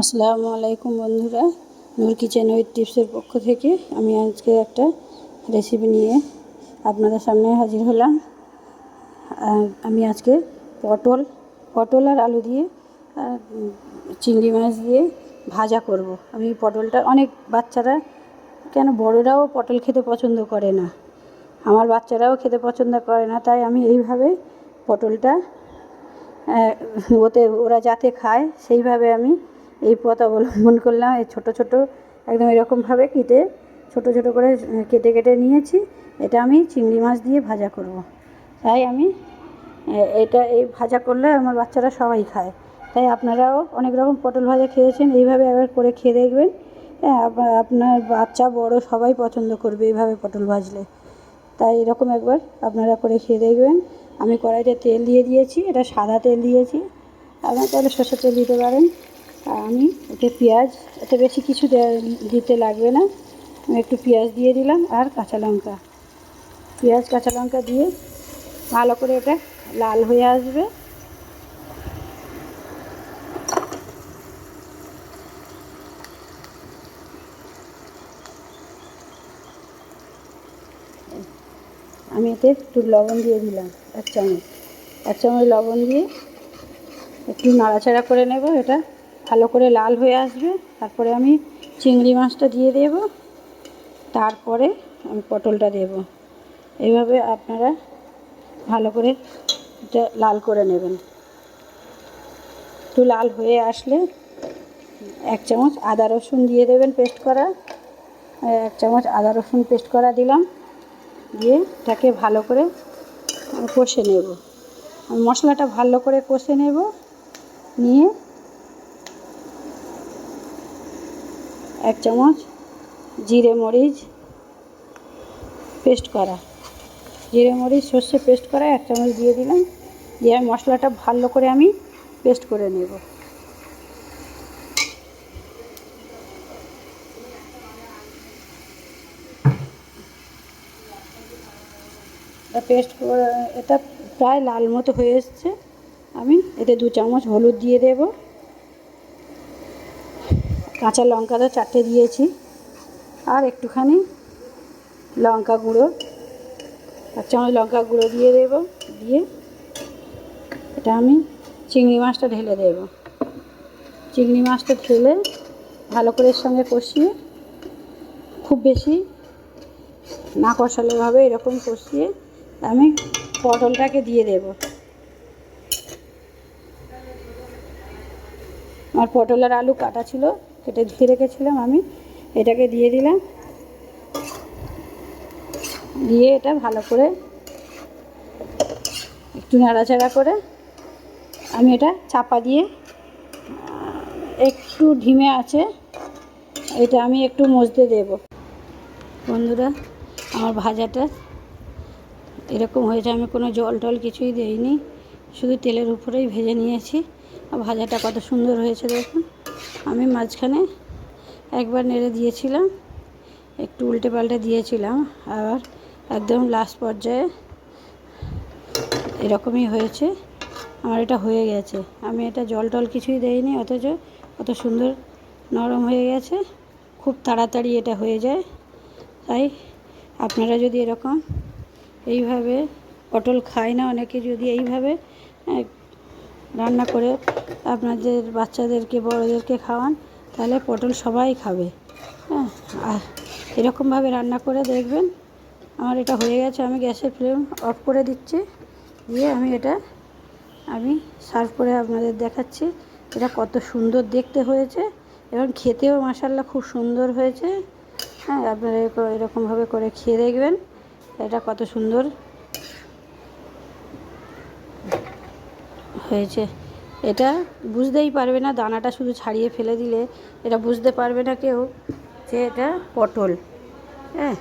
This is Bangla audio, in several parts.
আসসালামু আলাইকুম বন্ধুরা, নূর কিচেন উইথ টিপসের পক্ষ থেকে আমি আজকে একটা রেসিপি নিয়ে আপনাদের সামনে হাজির হলাম আমি আজকে পটল পটল আর আলু দিয়ে, আর চিংড়ি মাছ দিয়ে ভাজা করব। আমি পটলটা অনেক বাচ্চারা, কেন বড়রাও পটল খেতে পছন্দ করে না আমার বাচ্চারাও খেতে পছন্দ করে না, তাই আমি এইভাবে পটলটা ওতে ওরা যাতে খায় সেইভাবে আমি এই পথ অবলম্বন করলাম। এই ছোটো ছোটো, একদম এরকমভাবে কেটে, ছোটো ছোটো করে কেটে কেটে নিয়েছি। এটা আমি চিংড়ি মাছ দিয়ে ভাজা করব। তাই আমি এটা এই ভাজা করলে আমার বাচ্চারা সবাই খায়। তাই আপনারাও অনেক রকম পটল ভাজা খেয়েছেন, এইভাবে একবার করে খেয়ে দেখবেন। হ্যাঁ আপনার বাচ্চা বড়, সবাই পছন্দ করবে এইভাবে পটল ভাজলে। তাই এরকম একবার আপনারা করে খেয়ে দেখবেন। আমি কড়াইতে তেল দিয়ে দিয়েছি, এটা সাদা তেল দিয়েছি। আপনারা তাহলে সর্ষের তেল দিতে পারেন। আর আমি এতে পেঁয়াজ, এতে বেশি কিছু দিতে লাগবে না। আমি একটু পেঁয়াজ দিয়ে দিলাম আর কাঁচা লঙ্কা। পেঁয়াজ, কাঁচা লঙ্কা দিয়ে ভালো করে এটা লাল হয়ে আসবে। আমি এতে একটু লবণ দিয়ে দিলাম, এক চামচ। এক চামচ লবণ দিয়ে একটু নাড়াচাড়া করে নেব এটা। ভালো করে লাল হয়ে আসবে। তারপরে আমি চিংড়ি মাছটা দিয়ে দেব। তারপরে আমি পটলটা দেব। এইভাবে আপনারা ভালো করে এটা লাল করে নেবেন। একটু লাল হয়ে আসলে এক চামচ আদা রসুন দিয়ে দেবেন পেস্ট করা। এক চামচ আদা রসুন পেস্ট করা দিলাম। দিয়ে এটাকে ভালো করে কষে নেব। মশলাটা ভালো করে কষে নেব। নিয়ে এক চামচ জিরে মরিচ পেস্ট করা। জিরে মরিচ, সর্ষে পেস্ট করা এক চামচ দিয়ে দিলাম। দিয়ে মশলাটা ভালো করে আমি পেস্ট করে নেব। পেস্ট এটা প্রায় লাল মতো হয়ে এসছে। আমি এতে দু চামচ হলুদ দিয়ে দেব। কাঁচা লঙ্কাটা চারটে দিয়েছি। আর একটুখানি লঙ্কা গুঁড়ো। এক চামচ লঙ্কা গুঁড়ো দিয়ে দেব, দিয়ে এটা আমি চিংড়ি মাছটা ঢেলে দেব। চিংড়ি মাছটা ঢেলে ভালো করে এর সঙ্গে কষিয়ে, খুব বেশি না কষালে হবে, এরকম কষিয়ে আমি পটলটাকে দিয়ে দেব। আমার পটল আর আলু কাটা ছিল কেটে ধুয়ে রেখেছিলাম আমি, এটাকে দিয়ে দিলাম। দিয়ে এটা ভালো করে একটু নাড়াচাড়া করে আমি এটা চাপা দিয়ে, একটু ঢিমে আছে, এটা আমি একটু মজতে দেব। বন্ধুরা, আমার ভাজাটা এরকম হয়েছে, আমি কোনো জল টল কিছুই দেইনি, শুধু তেলের উপরেই ভেজে নিয়েছি। আর ভাজাটা কত সুন্দর হয়েছে দেখুন। আমি মাঝখানে একবার নেড়ে দিয়েছিলাম একটু উল্টে পাল্টে দিয়েছিলাম আবার একদম লাস্ট পর্যায়ে এরকমই হয়েছে। আমার এটা হয়ে গেছে। আমি এটা জল টল কিছুই দেইনি অথচ কত সুন্দর নরম হয়ে গেছে। খুব তাড়াতাড়ি এটা হয়ে যায়। তাই আপনারা যদি এরকম এইভাবে পটল খায় না অনেকে যদি এইভাবে আহ, রান্না করে আপনাদের বাচ্চাদেরকে, বড়োদেরকে খাওয়ান, তাহলে পটল সবাই খাবে। হ্যাঁ আর এরকমভাবে রান্না করে দেখবেন, আমার এটা হয়ে গেছে, আমি গ্যাসের ফ্লেম অফ করে দিচ্ছি, দিয়ে আমি এটা আমি সার্ভ করে আপনাদের দেখাচ্ছি, এটা কত সুন্দর দেখতে হয়েছে, এবং খেতেও মাসাল্লা খুব সুন্দর হয়েছে। হ্যাঁ আপনারা এরকমভাবে করে খেয়ে দেখবেন, এটা কত সুন্দর হয়েছে। এটা বুঝতেই পারবে না, দানাটা শুধু ছাড়িয়ে ফেলে দিলে। এটা বুঝতে পারবে না কেউ যে এটা পটল। হ্যাঁ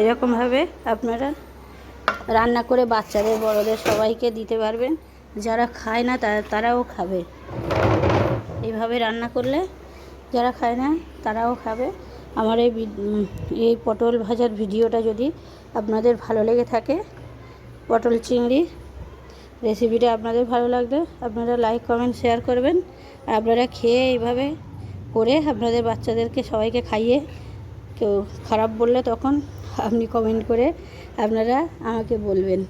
এরকমভাবে আপনারা রান্না করে বাচ্চাদের, বড়দের সবাইকে দিতে পারবেন। যারা খায় না তারা তারাও খাবে। এইভাবে রান্না করলে যারা খায় না, তারাও খাবে। আমার এই এই পটল ভাজার ভিডিওটা যদি আপনাদের ভালো লেগে থাকে, পটল চিংড়ি রেসিপিটা আপনাদের ভালো লাগলে আপনারা লাইক কমেন্ট শেয়ার করবেন। আর আপনারা খেয়ে এইভাবে করে আপনাদের বাচ্চাদেরকে সবাইকে খাইয়ে কেউ খারাপ বললে তখন আপনি কমেন্ট করে আপনারা আমাকে বলবেন।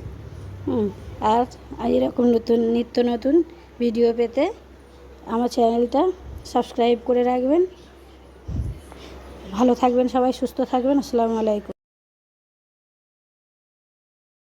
আর এরকম নতুন, নিত্য নতুন ভিডিও পেতে আমার চ্যানেলটা সাবস্ক্রাইব করে রাখবেন। ভালো থাকবেন সবাই, সুস্থ থাকবেন। আসসালামু আলাইকুম।